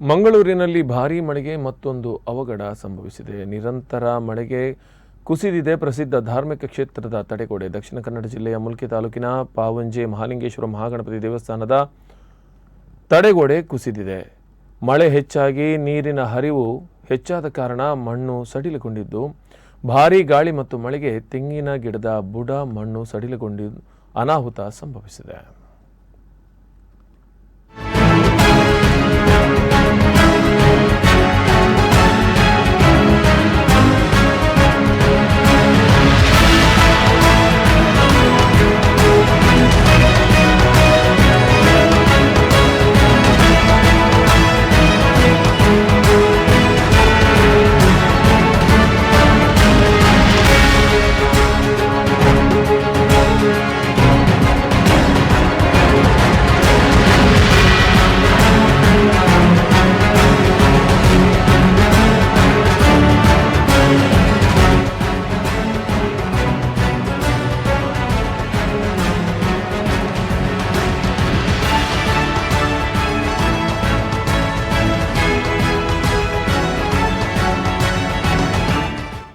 ಮಂಗಳೂರಿನಲ್ಲಿ ಭಾರೀ ಮಳೆಗೆ ಮತ್ತೊಂದು ಅವಘಡ ಸಂಭವಿಸಿದೆ. ನಿರಂತರ ಮಳೆಗೆ ಕುಸಿದಿದೆ. ಪ್ರಸಿದ್ಧ ಧಾರ್ಮಿಕ ಕ್ಷೇತ್ರದ ತಡೆಗೋಡೆ ದಕ್ಷಿಣ ಕನ್ನಡ ಜಿಲ್ಲೆಯ ಮುಲ್ಕಿ ತಾಲೂಕಿನ ಪಾವಂಜೆ ಮಹಾಲಿಂಗೇಶ್ವರ ಮಹಾಗಣಪತಿ ದೇವಸ್ಥಾನದ ತಡೆಗೋಡೆ ಕುಸಿದಿದೆ. ಮಳೆ ಹೆಚ್ಚಾಗಿ ನೀರಿನ ಹರಿವು ಹೆಚ್ಚಾದ ಕಾರಣ ಮಣ್ಣು ಸಡಿಲಗೊಂಡಿದ್ದು, ಭಾರೀ ಗಾಳಿ ಮತ್ತು ಮಳೆಗೆ ತೆಂಗಿನ ಗಿಡದ ಬುಡ ಮಣ್ಣು ಸಡಿಲಗೊಂಡು ಅನಾಹುತ ಸಂಭವಿಸಿದೆ.